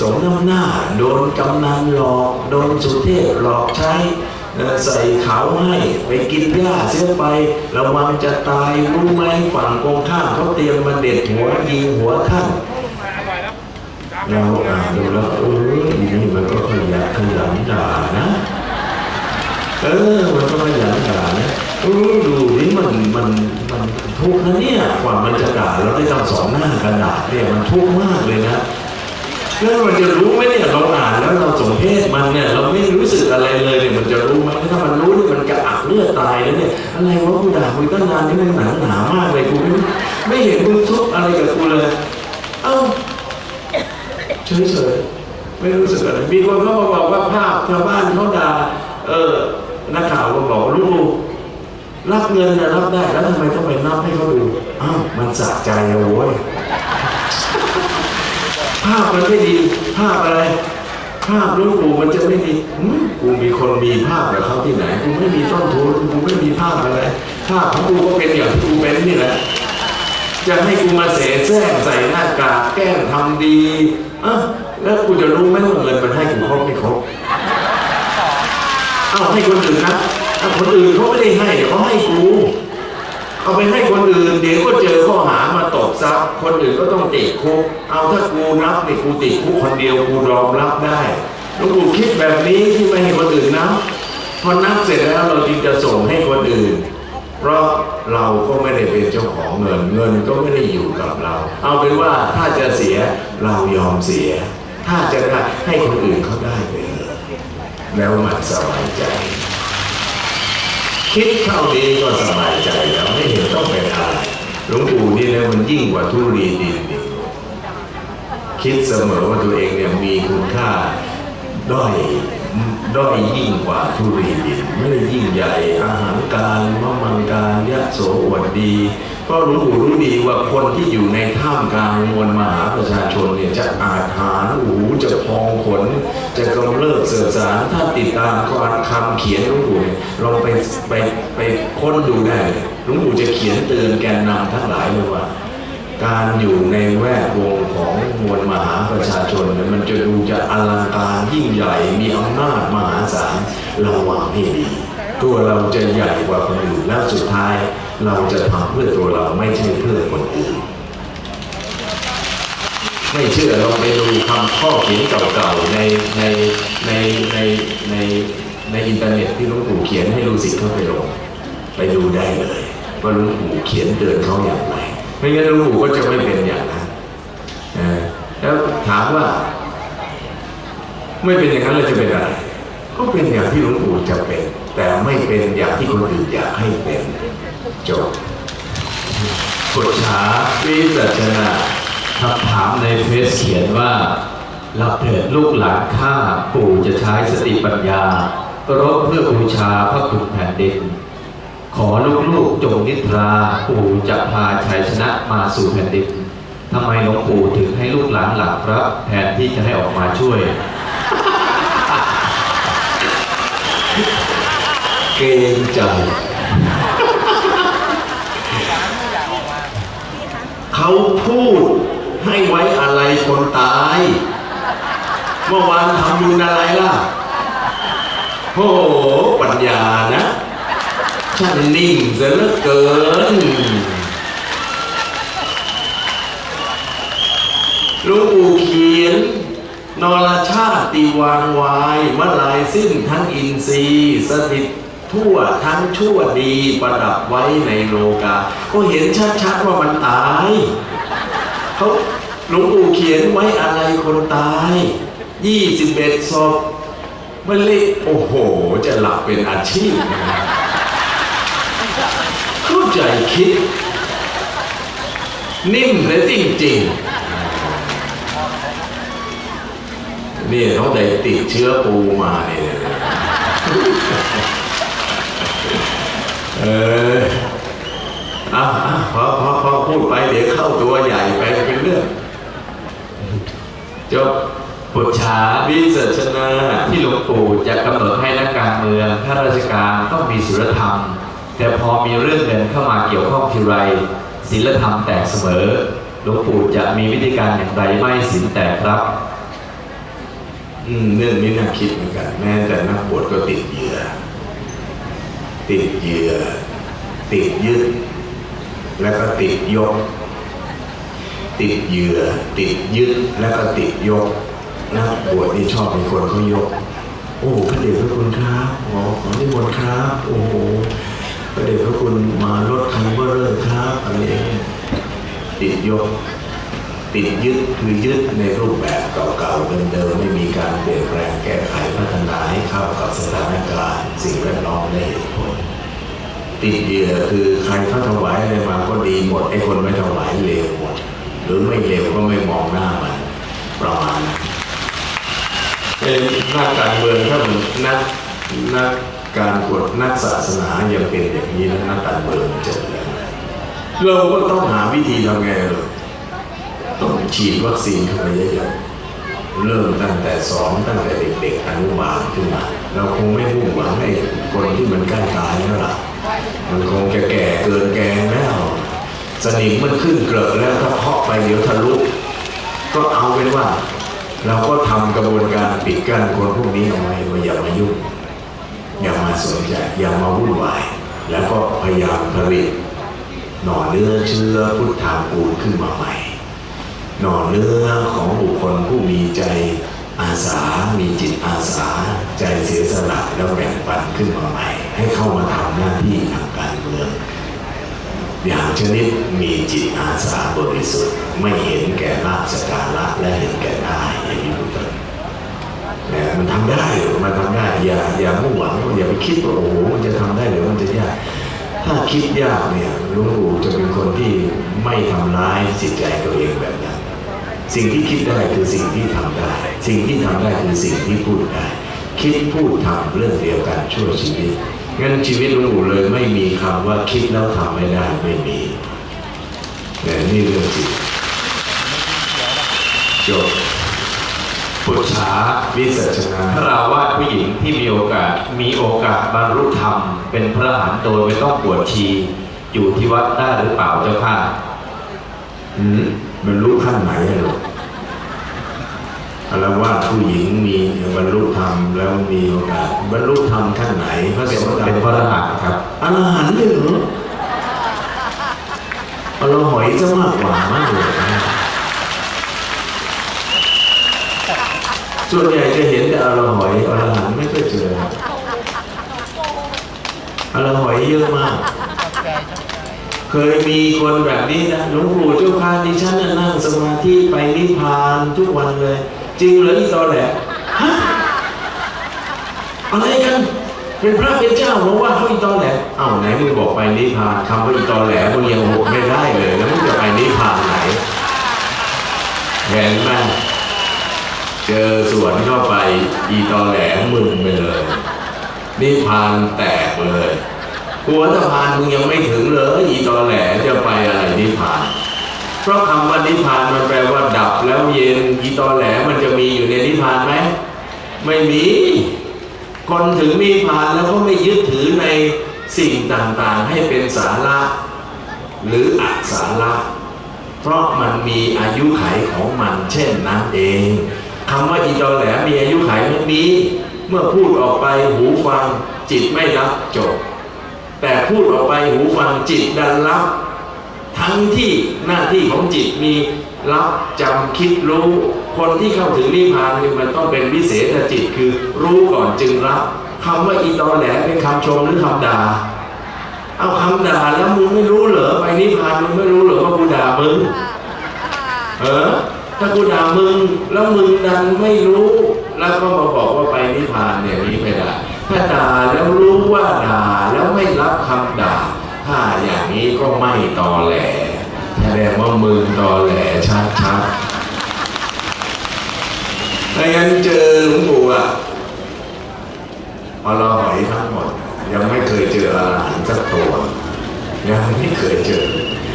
สมน้ำหน้า โดนกำนันหลอก โดนสุเทพหลอกใช้ใส่เขาให้ไปกินหญ้าเสียไประวังจะตายรู้ไหมฝั่งกองข้ามเขาเตรียมมาเด็ดหัวยิงหัวท่านเราอ่านดูแล้วเอออีนี่มันก็ขยันขยันด่านะเออมันก็ขยันด่านะเออดูนี่มันมันมันทุกข์นะเนี่ยกว่ามันจะด่าเราได้ตั้งสองหน้ากระดาษเนี่ยมันทุกข์มากเลยนะ แล้วมันจะรู้ไหมเนี่ยเราอ่านแล้วเราสมเพศมันเนี่ยเราไม่รู้สึกอะไรเลยเนี่ยมันจะรู้ไหมถ้ามันรู้เนี่ยมันกระอักเลือดตายแล้วเนี่ยอะไรวะกูด่ามึงตั้งนานนี่มันหนาหนามากเลยกูไม่ไม่เห็นมึงทุกอะไรกับกูเลยเอ้าเฉยๆไม่รู้สึกอะไรมีคนเขาบอกว่าภาพชาวบ้านเขาด่าเออนักข่าวก็บอกลูกรับเงินนะรับได้แล้วทำไมต้องไปนับให้เขาดูอ้าวมันสะใจอะโว้ย ภาพมันไม่ดี ภาพอะไร ภาพลูกปู่มันจะไม่ดีหืมกูมีคนมีภาพกับเขาที่ไหน กูไม่มีต้นทุน กูไม่มีภาพอะไร ภาพของกูก็เป็นอย่างที่กูเป็นนี่แหละ จะให้กูมาเสแสร้งใส่หน้ากากแกล้งทำดีอะแล้วกูจะรู้ไหมว่าเงินมันให้กูครบไม่ครบเอ้าให้คนอื่นนะอะคนอื่นเขาไม่ได้ให้เขาให้กู เอาไปให้คนอื่น เดี๋ยวก็เจอข้อหามาตกทรัพย์คนอื่นก็ต้องติดคุก เอาถ้ากูนับนี่กูติดคุกคนเดียวกูยอมรับได้แล้วกูคิดแบบนี้ที่ไม่ให้คนอื่นนับพอนับเสร็จแล้วเราจึงจะส่งให้คนอื่น เพราะเราก็ไม่ได้เป็นเจ้าของเงิน เงินก็ไม่ได้อยู่กับเรา เอาเป็นว่าถ้าจะเสียเรายอมเสีย ถ้าจะได้ให้คนอื่นเขาได้ไปเถอะแล้วมันสบายใจ คิดเท่านี้ก็สบายใจแล้วไม่เห็นต้องเป็นอะไรหลวงปู่นี่นะมันยิ่งกว่าทุรีดินอีคิดเสมอว่าตัวเองเนี่ยมีคุณค่าด้อยด้อยยิ่งกว่าทุรีดินไม่ได้ยิ่งใหญ่อาหารการมะมังการยะโสอวดดี เพราะหลวงปู่รู้ดีว่าคนที่อยู่ในท่ามกลางมวลมหาประชาชนเนี่ยจะอาถรรพ์หูจะพองขน จะกำเริบเสื่อสารถ้าติดตามการคำเขียนหลวงปู่เนี่ยลองไปไปไปค้นดูได้หลวงปู่จะเขียนเตือนแกนนำทั้งหลายเลยว่า การอยู่ในแวดวงของมวลมหาประชาชนเนี่ยมันจะดูจะอลังการยิ่งใหญ่มีอำนาจมหาศาลระวังให้ดี ตัวเราจะใหญ่กว่าคนอื่นแล้วสุดท้ายเราจะทำเพื่อตัวเราไม่ใช่เพื่อคนอื่น ไม่เชื่อเราไปดูคำข้อเขียนเก่าๆในในในในในในอินเทอร์เน็ตที่หลวงปู่เขียนให้ลูกศิษย์เข้าไปลง ไปดูได้เลยว่าหลวงปู่เขียนเตือนเขาอย่างไรไม่งั้นหลวงปู่ก็จะไม่เป็นอย่างนั้นแล้วถามว่า ไม่เป็นอย่างนั้นเราจะเป็นอะไรก็เป็นอย่างที่หลวงปู่จะเป็น แต่ไม่เป็นอย่างที่คนอื่นอยากให้เป็นจบปุจฉาวิสัชนาคำถามในเฟซเขียนว่าหลับเถิดลูกหลานข้าปู่จะใช้สติปัญญารบเพื่อบูชาพระคุณแผ่นดิน ขอลูกๆจงนิทราปู่จะพาชัยชนะมาสู่แผ่นดินทำไมหลวงปู่ถึงให้ลูกหลานหลับรับแทนที่จะให้ออกมาช่วย เกรงใจเขาพูดให้ไว้อะไรคนตาย เมื่อวานทำบุญอะไรล่ะโอ้ปัญญานะช่างนิ่งเสียเหลือเกินลวงปู่เขียน นรชาติวางวายเมื่อลายสิ้นทั้งอินทรีย์สถิต ทั่วทั้งชั่วดีประดับไว้ในโลกา ก็เห็นชัดๆว่ามันตายเขาหลวงปู่เขียนไว้อะไรคนตายยี่สิบเอ็ดศพไม่เล็กโอ้โห จะหลับเป็นอาชีพเข้าใจคิด นิ่มเลยจริงๆนี่เขาได้ติดเชื้อปูมาเนี่ย เอออะอะพอพอพอพูดไปเดี๋ยวเข้าตัวใหญ่ไปเป็นเรื่องจบปุจฉาวิสัชนาที่หลวงปู่จะกำหนดให้นักการเมืองข้าราชการต้องมีศีลธรรม แต่พอมีเรื่องเงินเข้ามาเกี่ยวข้องทีไรศีลธรรมแตกเสมอหลวงปู่จะมีวิธีการอย่างไรไม่ศีลแตกครับ อืมเรื่องนี้น่าคิดเหมือนกัน แม้แต่นักบวชก็ติดเหยื่อ ติดเหยื่อ ติดยึด แล้วก็ติดยก ติดเหยื่อ ติดยึด แล้วก็ติดยกนักบวชนี่ชอบมีคนเขายก โอ้พระเดชพระคุณครับหมอขอนิมนต์ครับ โอ้โหพระเดชพระคุณมาลดคันเบอร์เรอร์ครับอะไรอย่างเงี้ยติดยก ติดยึดคือยึดในรูปแบบเก่าๆเดิมๆไม่มีการเปลี่ยนแปลงแก้ไขพัฒนาให้เข้ากับสถานการณ์สิ่งแวดล้อมและเหตุผลติดเหยื่อคือใครเขาถวายอะไรมาก็ดีหมดไอ้คนไม่ถวายเลวหมดหรือไม่เลวก็ไม่มองหน้ามันประมาณนั้นเป็นนักการเมืองถ้ามันนักนักการกวดนักศาสนายังเป็นอย่างนี้แล้วนักการเมืองจะเป็นยังไงเราก็ต้องหาวิธีทำไงเลยต้อ ฉีดวัคซีนเข้าไปเยอะๆเริ่มตั้งแต่สองตั้งแต่เด็กๆอนุบาลขึ้นมาเราคงไม่มุ่งหวังให้คนที่มันใกล้ตายแล้วล่ะมันคงจะแก่เกินแกงแล้วสนิมมันขึ้นเกลือแล้วถ้าเพาะไปเดี๋ยวทะลุก็เอาเป็นว่า เราก็ทำกระบวนการปิดกั้นคนพวกนี้เอาไว้ว่าอย่ามายุ่งอย่ามาสนใจอย่ามาวุ่นวาย แล้วก็พยายามผลิตหน่อเนื้อเชื้อพุทธากูลขึ้นมาใหม่ หน่อเนื้อของบุคคลผู้มีใจอาสา มีจิตอาสา ใจเสียสละแล้วแบ่งปันขึ้นมาใหม่ ให้เข้ามาทำหน้าที่ทางการเมือง อย่างชนิดมีจิตอาสาบริสุทธิ์ ไม่เห็นแก่ลาภสการะและเห็นแก่ได้อย่างนี้เป็นต้นแต่มันทำได้หรือมันทำได้ อย่าอย่ามุ่งหวังอย่าไปคิดว่าโอ้โหมันจะทำได้หรือมันจะยาก ถ้าคิดยากเนี่ยหลวงปู่จะเป็นคนที่ไม่ทำร้ายจิตใจตัวเองแบบนั้น สิ่งที่คิดได้คือสิ่งที่ทำได้ สิ่งที่ทำได้คือสิ่งที่พูดได้ คิดพูดทำเรื่องเดียวกันชั่วชีวิต งั้นชีวิตหลวงปู่เลยไม่มีคำว่าคิดแล้วทำไม่ได้ไม่มีแต่นี่เรื่องจริงจบปุจฉาวิสัชนาพระราวาสผู้หญิงที่มีโอกาสมีโอกาสบรรลุธรรม เป็นพระอรหันต์โดยไม่ต้องบวชชี อยู่ที่วัดได้หรือเปล่าเจ้าค่ะมันรู้ขั้นไหนอะลู กแล้วว่าผู้หญิงมีบรรลุธรรมแล้วมีโอกาสบรรลุธรรมขั้นไหนพระโสเป็นดาเป็นพระอรหันต์ครับอรหันต์เลยเหรออรหอยจะมากกว่ามากเลยนะส่วนใหญ่จะเห็นแต่อรหอยอรหันต์ไม่เคยเจออรหอยเยอะมาก เคยมีคนแบบนี้นะหลวงปู่เจ้าพาดิฉันน่ะนั่งสมาธิไปนิพพานทุกวันเลย จริงเหรืออีตอแหลฮะอะไรกัน เป็นพระเป็นเจ้าบอว่าเขาอีตอแหลเอ้าไหนมึงบอกไปนิพพานคำว่าอีตอแหลมึงยังหกไม่ได้เลย แล้วมึงจะไปนิพพานไหนเห็นไหมเจอสวนเข้าไปอีตอแหลมึงไปเลยนิพพานแตกเลยหัวสะพานมึงยังไม่ถึงเลยอีตอแหลจะไปอะไรนิพพาน ราะคำว่านิพพานมันแปลว่าดับแล้วเย็นอีตอแหลมันจะมีอยู่ในนิพพานไหมไม่มี คนถึงนิพพานแล้วก็ไม่ยึดถือในสิ่งต่างๆ ให้เป็นสาระหรืออัสาระเพราะมันมีอายุไขของมันเช่นนั้นเองคำว่าอีตอแหลมีอายุไขมันมีเมื่อพูดออกไปหูฟังจิตไม่รับจบ แต่พูดออกไปหูฟังจิตดันรับ ทั้งที่หน้าที่ของจิตมีรับจำคิดรู้ คนที่เข้าถึงนิพพานนี่มันต้องเป็นวิเศษจิตคือรู้ก่อนจึงรับคำว่าอีตอแหลเป็นคำชมหรือคำด่าเอาคำด่าแล้วมึงไม่รู้เหรอไปนิพพานมึงไม่รู้เหรอว่ากูด่ามึงเออถ้ากูด่ามึงแล้วมึงดันไม่รู้ แล้วก็มาบอกว่าไปนิพพานเนี่ยนี้ไม่ได้ถ้าด่าแล้วรู้ว่าด่าแล้วไม่รับคำด่าถ้าอย่าง นี้ก็ไม่ตอแหลแสดงว่ามึงตอแหลชัดชัดๆถ้างั้นเจอหลวงปู่อะอรหอยทั้งหมด ยังไม่เคยเจออาหารสักตัวยังไม่เคยเจอ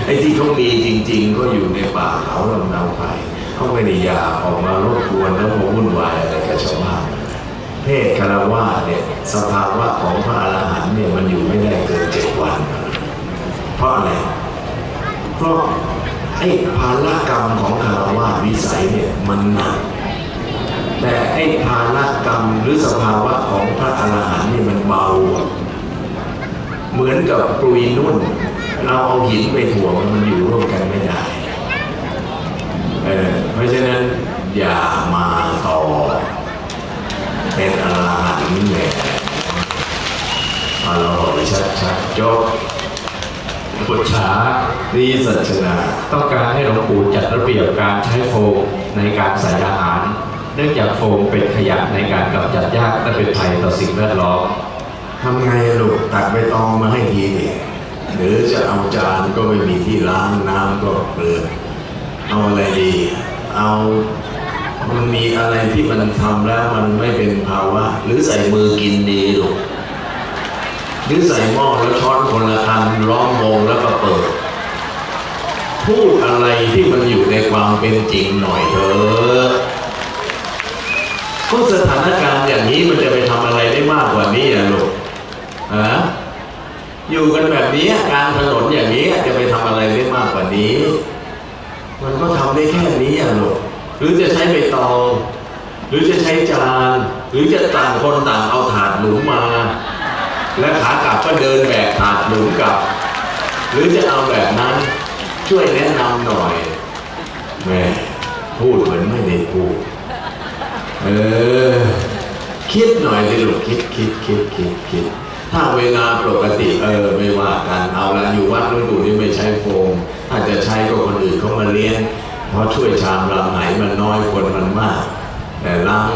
ไอ้ที่เขามีจริง ๆ ก็อยู่ในป่าเขาลำเนาไผ่เขาไม่ได้ยาออกมารบกวนแล้วมาวุ่นวายอะไรกับชาวบ้านเพศคารวะเนี่ยสภาวะของพระอรหันต์เนี่ยมันอยู่ไม่ได้เกินเจ็ดวัน ราะอะไรเพราะไอ้ภาระกรรมของคารวะวิสัยเนี่ยมันหนักแต่ไอ้ภาระกรรมหรือสภาวะของพระอรหันต์นี่มันเบา เหมือนกับปุยนุ่น เราเอาหินไปถ่วงมันอยู่ร่วมกันไม่ได้เออเพราะฉะนั้นอย่ามาต่อ เป็นอรหันต์เนี่ยอร่อยชัดๆจบ ปุจฉารีสัชนา ต้องการให้หลวงปู่จัดระเบียบการใช้โฟมในการใส่อาหาร เนื่องจากโฟมเป็นขยะในการกำจัดหญ้าและเป็นภัยต่อสิ่งแวดล้อมทำไงลูกตักใบตองมาให้ทีนี่หรือจะเอาจานก็ไม่มีที่ล้างน้ำก็เปลือนเอาอะไรดี เอามันมีอะไรที่มันทำแล้วมันไม่เป็นภาวะ หรือใส่มือกินดีลูก หรือใส่หม้อแล้วช้อนคนละอันล้อมวงแล้วก็เปิด พูดอะไรที่มันอยู่ในความเป็นจริงหน่อยเถอะก็สถานการณ์อย่างนี้มันจะไปทำอะไรได้มากกว่านี้อะลูกฮะอยู่กันแบบนี้กางถนนอย่างนี้จะไปทำอะไรได้มากกว่านี้ มันก็ทำได้แค่นี้อะลูกหรือจะใช้ใบตอง หรือจะใช้จาน หรือจะต่างคนต่างเอาถาดหลุมมา และขากลับก็เดินแบกถาดหลุมกลับ หรือจะเอาแบบนั้นช่วยแนะนำหน่อยแม่พูดเหมือนไม่ได้พูดเออคิดหน่อยสิลูกคิดคิดคิดคิดคิดถ้าเวลาปกติเออไม่ว่ากันเอาละอยู่วัดหลวงปู่นี่ไม่ใช้โฟมถ้าจะใช้ก็คนอื่นเขามาเลี้ยงเพราะช่วยชามลำไหนมันน้อยคนมันมาก แต่ล้าง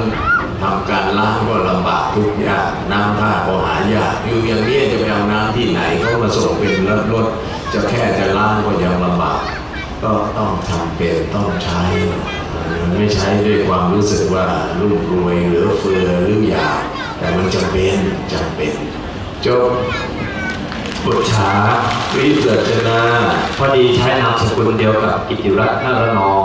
ทำการล้างก็ลำบากทุกอย่างน้ำท่าก็หายากอยู่อย่างนี้จะไปเอาน้ำที่ไหนเขามาส่งเป็นรถรถจะแค่จะล้างก็ยังลำบาก ก็ต้องทำเป็นต้องใช้มันไม่ใช้ด้วยความรู้สึกว่ารุ่มรวยหลือเฟือหรืออยากแต่มันจำเป็นจำเป็นจบปุจฉาวิเศษนาพอดีใช้นามสกุลเดียวกับกิติรัตน์นรนอง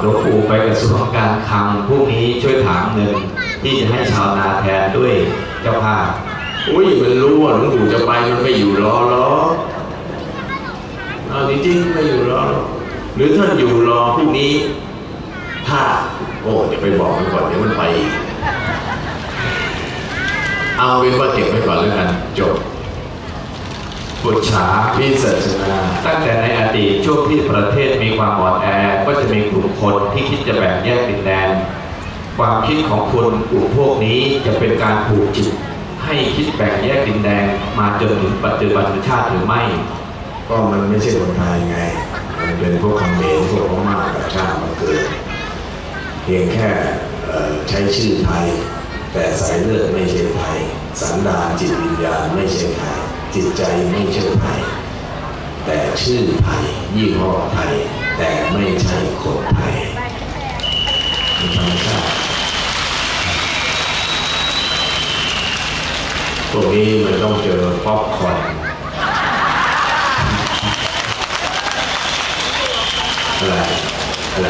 หลวงปู่ไปกระทรวงการคลังพรุ่งนี้ช่วยถามเงิน ที่จะให้ชาวนาแทนด้วยเจ้าภาพอุ้ยมันรู้ว่าหลวงปู่จะไปมันไม่อยู่รอหรอกเอาจริงๆไม่อยู่รอหรอกหรือท่านอยู่รอพรุ่งนี้ ถ้า โอ้จะไปบอกมันก่อนเดี๋ยวมันไปอีกเอาเป็นว่าเก็บไว้ก่อนแล้วกันจบปุจฉาวิเศษนาตั้งแต่ในอดีตช่วงที่ประเทศมีความอ่อนแอก็จะมีกลุ่มคนที่คิดจะแบ่งแยกดินแดน ความคิดของคนกลุ่มพวกนี้จะเป็นการผูกจิตให้คิดแบ่งแยกดินแดนมาจนถึงปัจจุบันชาติหรือไม่ ก็มันไม่ใช่คนไทยไง มันเป็นพวกคอมเมนพวกพม่ากับชาติมาเกิดเพียงแค่ใช้ชื่อไทย แต่สายเลือดไม่ใช่ไทย สันดานจิตวิญญาณไม่ใช่ไทย จิตใจไม่ใช่ไทย แต่ชื่อไทยยี่ห้อไทย แต่ไม่ใช่คนไทย เป็นธรรมชาติพวกนี้มันต้องเจอป๊อปคอร์นอะไรอะไร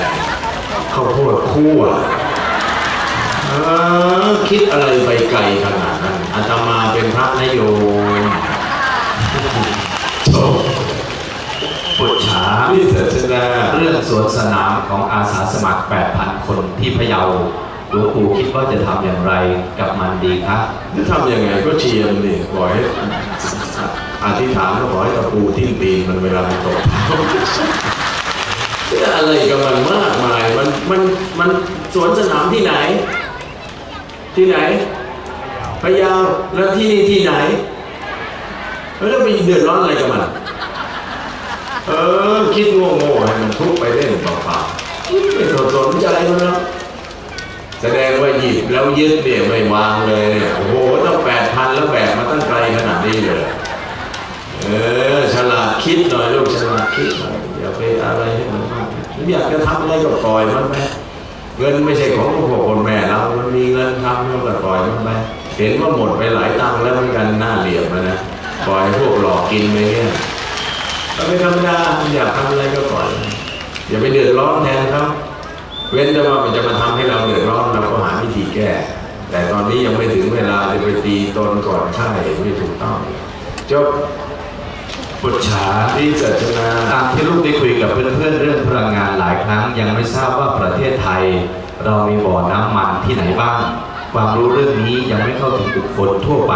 ข้าวโพดคั่วคิดอะไรไปไกลขนาดนั้นอาตมาเป็นพระนโยม พิเศษนาเรื่องสวนสนามของอาสาสมัคร 8,000 คนที่พะเยาหลวงปู่คิดว่าจะทำอย่างไรกับมันดีครับจะทำยังไงก็เชียร์มันดิขอให้อธิษฐานก็ขอให้ตะปูทิ่มตีนมันเวลามันตกอะไรกับมันมากมายมันมันมันสวนสนามที่ไหน ที่ไหนพะเยาแล้วที่นี่ที่ไหนแล้วไปเดือดร้อนอะไรกับมัน เออ คิดโง่ๆให้มันทุกไปเล่นเปล่าๆไม่สนใจมันแล้วแสดงว่าหยิบแล้วยึดเนี่ยไม่วางเลยเนี่ยโอ้โหต้องแปดพันแล้วแบกมาตั้งไกลขนาดนี้เลยเออฉลาดคิดหน่อยลูกฉลาดคิดหน่อยอย่าไปอะไรให้มันมากอยากจะทำอะไรก็ปล่อยมันไปเงินไม่ใช่ของพวกคนแม่เรา มันมีเงินทำแล้วก็ปล่อยมันไปเห็นว่าหมดไปหลายตังค์แล้วเหมือนกันหน้าเหลี่ยมอะนะปล่อยพวกหลอกกินไปเนี่ย ก็เป็นธรรมดาอยากทำอะไรก็ปล่อยอย่าไปเดือดร้อนแทนเขาเว้นแต่ว่ามันจะมาทำให้เราเดือดร้อนเราก็หาวิธีแก้ แต่ตอนนี้ยังไม่ถึงเวลาจะไปตีตนก่อนใช่ไม่ถูกต้องจบปุจฉาที่เจตนาตามที่ลูกได้คุยกับเพื่อนๆเรื่องพลังงานหลายครั้ง ยังไม่ทราบว่าประเทศไทย เรามีบ่อน้ำมันที่ไหนบ้าง ความรู้เรื่องนี้ยังไม่เข้าถึงบุคคลทั่วไป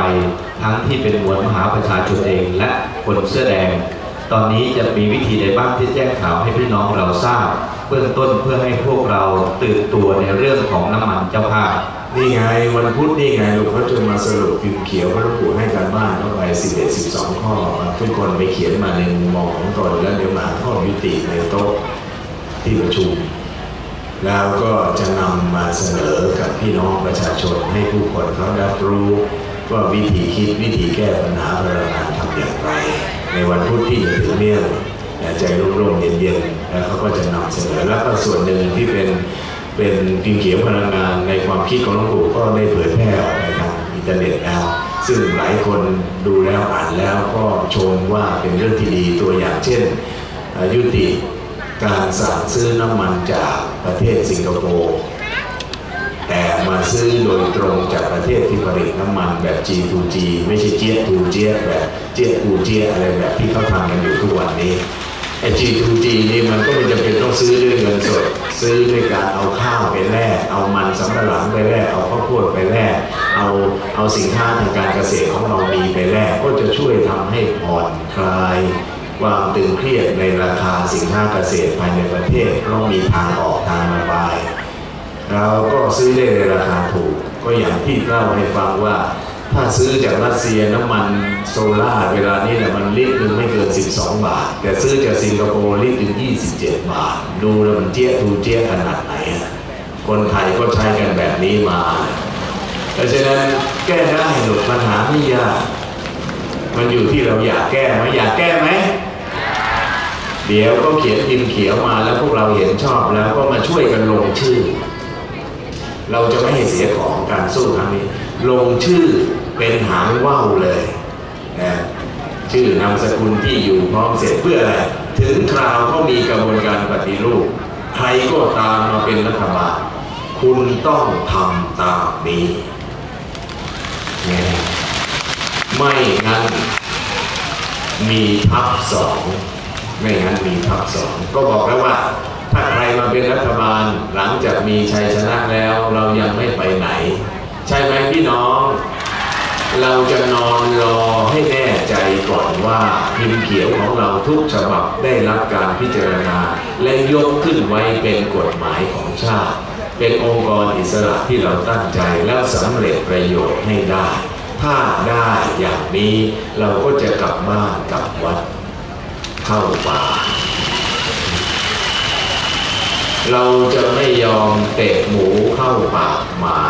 ทั้งที่เป็นมวลมหาประชาชนเองและคนเสื้อแดง ตอนนี้จะมีวิธีใดบ้างที่แจ้งข่าวให้พี่น้องเราทราบ เบื้องต้นเพื่อให้พวกเราตื่นตัวในเรื่องของน้ำมันเจ้าภาพนี่ไงวันพุธนี่ไงหลวงพ่อจะมาสรุปพิมพ์เขียวพระหลวงปู่ให้การบ้านเข้าไป11 12 ข้อ ทุกคนไปเขียนมาในมุมมองของตนแล้วเดี๋ยวมาหาข้อยุติในโต๊ะที่ประชุม แล้วก็จะนำมาเสนอกับพี่น้องประชาชนให้ผู้คนเขารับรู้ว่าวิธีคิดวิธีแก้ปัญหาพลังงานทำอย่างไร ในวันพุธที่จะถึงเนี่ยใจร่มๆเย็นๆแล้วเขาก็จะนำเสนอแล้วก็ส่วนหนึ่งที่เป็นเป็นพิมพ์เขียวพลังงานในความคิดของหลวงปู่ก็ได้เผยแพร่ออกไปทางอินเทอร์เน็ตแล้วซึ่งหลายคนดูแล้วอ่านแล้วก็ชมว่าเป็นเรื่องที่ดีตัวอย่างเช่น ยุติการสั่งซื้อน้ำมันจากประเทศสิงคโปร์ แต่มาซื้อโดยตรงจากประเทศที่ผลิตน้ำมันแบบ G2G ไม่ใช่เจี๊ยบ2เจี๊ยบแบบเจี๊ยบ2เจี๊ยบอะไรแบบที่เขาทำกันอยู่ทุกวันนี้ไอ้ G2G นี่มันก็ไม่จำเป็นต้องซื้อด้วยเงินสด ซื้อด้วยการเอาข้าวไปแลกเอามันสำปะหลังไปแลกเอาข้าวโพดไปแลกเอาเอาสินค้าทางการเกษตรของเรามีไปแลกก็จะช่วยทำให้ผ่อนคลายความตึงเครียดในราคาสินค้าเกษตรภายในประเทศเพราะมีทางออกทางระบาย เราก็ซื้อได้ในราคาถูก ก็อย่างที่เล่าให้ฟังว่า ถ้าซื้อจากรัสเซียน้ำมันโซล่าเวลานี้เนี่ยมันลิตรหนึ่งไม่เกิน 12 บาท แต่ซื้อจากสิงคโปร์ลิตรหนึ่ง27 บาท ดูแล้วมันเจี๊ยทูเจี๊ยขนาดไหน คนไทยก็ใช้กันแบบนี้มาเพราะฉะนั้นแก้ได้หนุปัญหาไม่ยากมันอยู่ที่เราอยากแก้ไหมอยากแก้ไหมเดี๋ยวก็เขียนพิมพ์เขียวมาแล้วพวกเราเห็นชอบแล้วก็มาช่วยกันลงชื่อ เราจะไม่เสียของการสู้ครั้งนี้ ลงชื่อเป็นหางว่าวเลยนะชื่อนามสกุลที่อยู่พร้อมเสร็จเพื่ออะไร ถึงคราวก็มีกระบวนการปฏิรูป ใครก็ตามมาเป็นรัฐบาล คุณต้องทำตามนี้เนี่ยไม่งั้นมีทับสอง ไม่งั้นมีทับสอง ก็บอกแล้วว่า ถ้าใครมาเป็นรัฐบาลหลังจากมีชัยชนะแล้วเรายังไม่ไปไหน ใช่ไหมพี่น้อง เราจะนอนรอให้แน่ใจก่อนว่าพิมพ์เขียวของเราทุกฉบับได้รับการพิจารณา และยกขึ้นไว้เป็นกฎหมายของชาติ เป็นองค์กรอิสระที่เราตั้งใจแล้วสำเร็จประโยชน์ให้ได้ ถ้าได้อย่างนี้เราก็จะกลับบ้านกลับวัดเข้าป่า เราจะไม่ยอมเตะหมูเข้าปากหมา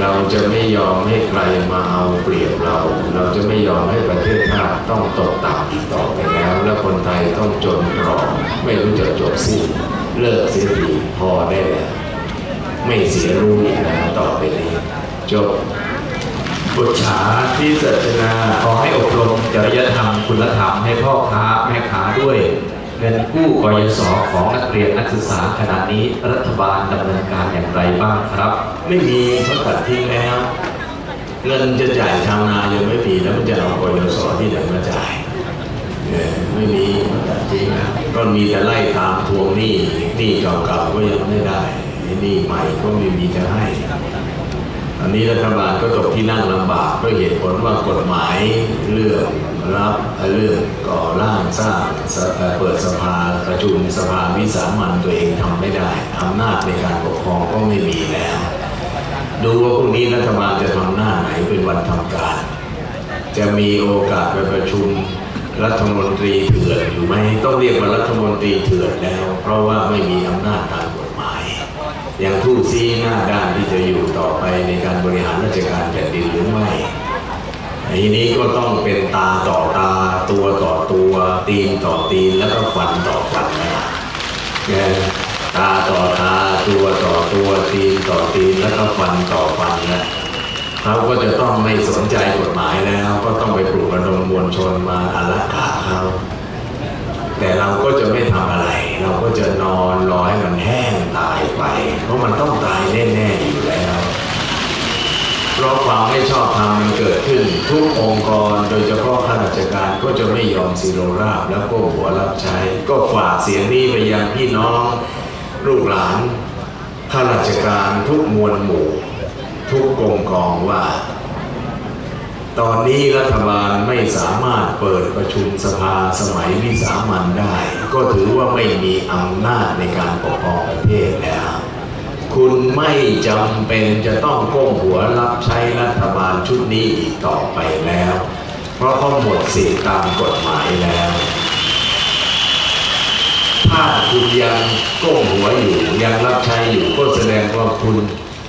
เราจะไม่ยอมให้ใครมาเอาเปรียบเรา เราจะไม่ยอมให้ประเทศชาติต้องตกต่ำอีกต่อไปแล้ว และคนไทยต้องจนตรอกไม่รู้จะจบสิ้นเลิกเสียทีพอได้แล้ว ไม่เสียรู้อีกแล้วต่อไปนี้จบบุตรฉาที่ศาสนาขอให้อบรมจริยธรรมคุณธรรมให้พ่อค้าแม่ค้าด้วย เงินกู้กยศของนักเรียนนักศึกษาขณะนี้รัฐบาลดำเนินการอย่างไรบ้างครับ ไม่มีเขาตัดทิ้งแล้ว เงินจะจ่ายชาวนายังไม่มีแล้วมันจะเอากยศที่ไหนมาจ่ายไม่มีตัดทิ้งก็มีแต่ไล่ตามทวงหนี้หนี้เก่าๆก็ยังไม่ได้หนี้ใหม่ก็ไม่มีจะให้ อันนี้รัฐบาลก็ตกที่นั่งลำบากด้วยเหตุผลว่ากฎหมายเรื่องรับเรื่องก่อร่างสร้างเปิดสภาประชุมสภาวิสามันตัวเองทำไม่ได้อำนาจในการปกครองก็ไม่มีแล้ว ดูว่าพรุ่งนี้รัฐบาลจะทำหน้าไหนเป็นวันทำการ จะมีโอกาสไปประชุมรัฐมนตรีเถื่อนอยู่ไหมต้องเรียกว่ารัฐมนตรีเถื่อนแล้ว เพราะว่าไม่มีอำนาจตาม ยังทู่ซีหน้าด้านที่จะอยู่ต่อไปในการบริหารราชการแผ่นดินหรือไม่ทีนี้ก็ต้องเป็นตาต่อตาตัวต่อตัวตีนต่อตีนแล้วก็ฟันต่อฟันนะตาต่อตาตัวต่อตัวตีนต่อตีนแล้วก็ฟันต่อฟันนะเขาก็จะต้องไม่สนใจกฎหมายแล้ว ก็ต้องไปปลุกระดมมวลชนมาอารักขาเขา แต่เราก็จะไม่ทำอะไร เราก็จะนอนรอให้มันแห้งตายไป เพราะมันต้องตายแน่ๆอยู่แล้วเพราะความไม่ชอบธรรมมันเกิดขึ้น ทุกองค์กรโดยเฉพาะข้าราชการก็จะไม่ยอมสิโรราบแล้วก็หัวรับใช้ ก็ฝากเสียงนี้ไปยังพี่น้องลูกหลานข้าราชการทุกมวลหมู่ ทุกกรมกองว่า ตอนนี้รัฐบาลไม่สามารถเปิดประชุมสภาสมัยวิสามันได้ ก็ถือว่าไม่มีอำนาจในการปกครองประเทศแล้ว คุณไม่จำเป็นจะต้องก้มหัวรับใช้รัฐบาลชุดนี้อีกต่อไปแล้ว เพราะเขาหมดสิทธิตามกฎหมายแล้ว ถ้าคุณยังก้มหัวอยู่ยังรับใช้อยู่ก็แสดงว่าคุณ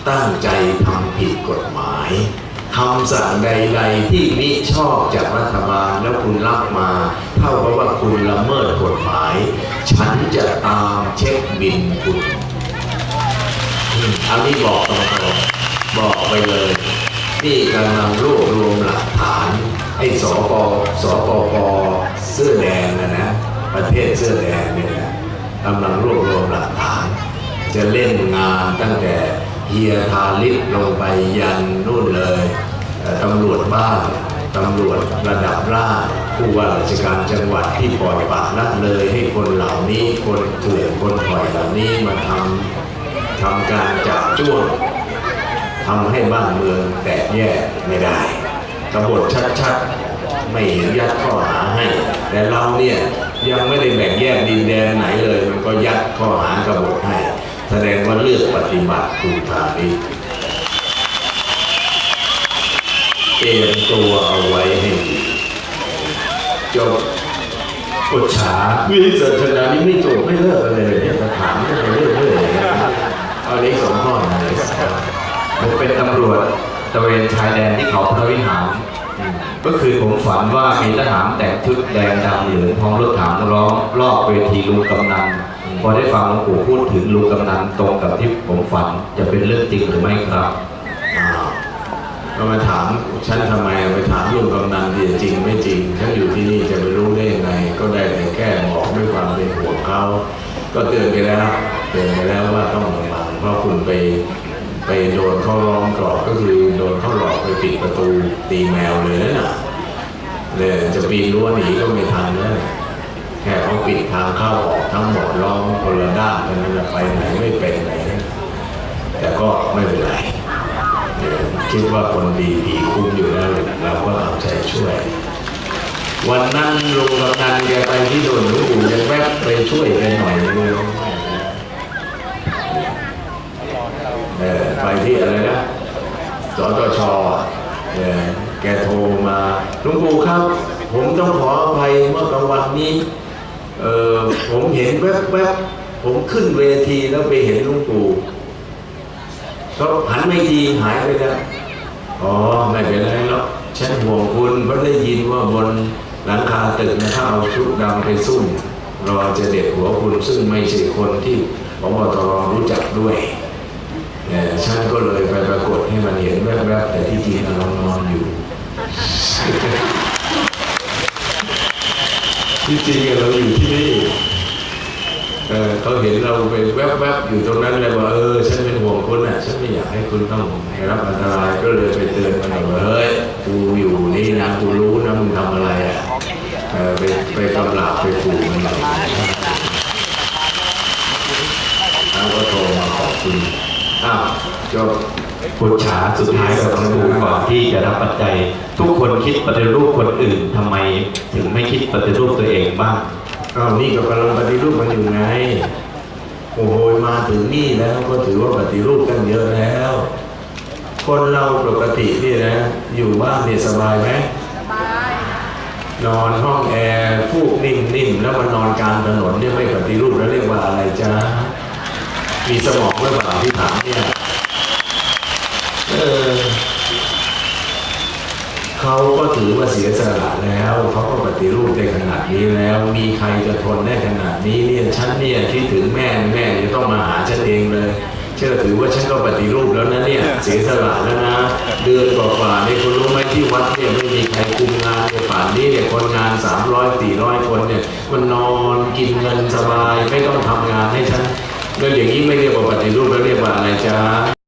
ตั้งใจทำผิดกฎหมายำสั่งใดๆที่มิชอบจากรัฐบาลแล้วคุณรับมา เท่ากับว่าคุณละเมิดกฎหมาย ฉันจะตามเช็คบินคุณอันนี้บอกตรงๆบอกไปเลยนี่กำลังรวบรวมหลักฐานไอ้สปสปปเสื้อแดงนะนะประเทศเสื้อแดงเนี่ยนะกำลังรวบรวมหลักฐาน จะเล่นงานตั้งแต่เฮียทาลิปลงไปยันนู่นเลย ตำรวจบ้านตำรวจระดับล่างผู้ว่าราชการจังหวัดที่ปล่อยปละละเลยให้คนเหล่านี้คนเถื่อนคนปล่อยเหล่านี้มาทำทำการจับจ้วงทำให้บ้านเมืองแตกแยกไม่ได้กบฏชัดๆ ไม่เห็นยัดข้อหาให้ แต่เราเนี่ยยังไม่ได้แบ่งแยกดินแดนไหนเลย มันก็ยัดข้อหากบฏให้ แสดงว่าเลือกปฏิบัติคุณทานี้ เตรียมตัวเอาไว้ให้ดีจบอุจฉาวิสัชนานี้ไม่จบไม่เลิกอะไรเลยเนี่ยถามก็ไปเรื่อยๆนะเอาเล็กสองข้อนะเล็กสองข้อผมเป็นตำรวจตระเวนชายแดนที่เขาพระวิหารเมื่อคืนผมฝันว่ามีทหารแต่งชุดแดงดำเหลืองพร้อมรถถังล้อมรอบเวทีลุงกำนันพอได้ฟังหลวงปู่พูดถึงลุงกำนันตรงกับที่ผมฝันจะเป็นเรื่องจริงหรือไม่ครับ ก็มาถามฉันทำไมไปถามลุงกำนันดีจริงไม่จริงฉันอยู่ที่นี่จะไปรู้ได้ยังไง ก็ได้แต่แค่บอกด้วยความเป็นห่วงเขาก็เตือนไปแล้วเตือนไปแล้วว่าต้องระวังเพราะคุณไปไปโดนเขาล้อมกรอบก็คือโดนเขาหลอกไปปิดประตูตีแมวเลยนะน่ะเลยจะปีนรั้วหนีก็ไม่ทันแล้วแค่เขาปิดทางเข้าออกทั้งหมดล้อมคนละด้านนั้นน่ะไปไหนไม่เป็นไหนแต่ก็ไม่เป็นไร คิดว่าคนดีผีคุ้มอยู่แล้วเราก็เอาใจช่วย วันนั้นลุงกำนันแกไปที่โดนลวงปู่ยังแวบไปช่วยแกหน่อยนึงเออไปที่อะไรนะสตชเออแกโทรมาลวงปู่ครับ ผมต้องขออภัยเมื่อกลางวันนี้เออผมเห็นแวบๆผมขึ้นเวทีแล้วไปเห็นลวงปู่ก็หันไม่ทีหายไปแล้ว อ๋อไม่เป็นไรหรอกฉันห่วงคุณเพราะได้ยินว่าบนหลังคาตึกนะถ้าเอาชุดดำไปซุ่มรอจะเด็ดหัวคุณซึ่งไม่ใช่คนที่พบตรรู้จักด้วยฉันก็เลยไปปรากฏให้มันเห็นแวบๆแต่ที่จริงเรานอนอยู่ ที่จริงเราอยู่ที่นี่ เออเขาเห็นเราไปแวบๆอยู่ตรงนั้นเลยว่าเออฉันเป็นห่วงคุณอะฉันไม่อยากให้คุณต้องได้รับอันตรายก็เลยไปเตือนมันหน่อยว่าเฮ้ยกูอยู่นี่นะกูรู้นะมึงทำอะไรอะเออไปไปกำลับไปขู่มันหน่อยแล้วก็โทรมาขอบคุณอ้าวจบปุจฉาสุดท้ายกับหลวงปู่ก่อนที่จะรับปัจจัย ทุกคนคิดปฏิรูปคนอื่นทำไมถึงไม่คิดปฏิรูปตัวเองบ้าง อ้าวนี่ก็กำลังปฏิรูปมันอยู่ไง โอ้โหมาถึงนี่แล้วก็ถือว่าปฏิรูปกันเยอะแล้ว คนเราปกตินี่นะ อยู่บ้านเนี่ยสบายไหมนอนห้องแอร์ฟูกนิ่มๆแล้วมานอนกลางถนนเนี่ยไม่ปฏิรูปแล้วเรียกว่าอะไรจ๊ะมีสมองหรือเปล่าที่ถามเนี่ยเออ เขาก็ถือว่าเสียสละแล้วเขาก็ปฏิรูปได้ขนาดนี้แล้ว มีใครจะทนได้ขนาดนี้เนี่ยฉันเนี่ยคิดถึงแม่แม่จะต้องมาหาฉันเองเลยเชื่อถือว่าฉันก็ปฏิรูปแล้วนะเนี่ยเสียสละแล้วนะ เดือนกว่าๆนี่คุณรู้ไหมที่วัดเนี่ยไม่มีใครคุมงานในป่านนี้เนี่ยคนงาน 300 400 คนเนี่ยมันนอนกินเงินสบายไม่ต้องทำงานให้ฉันแล้วอย่างนี้ไม่เรียกว่าปฏิรูปแล้วเรียกว่าอะไรจ๊ะ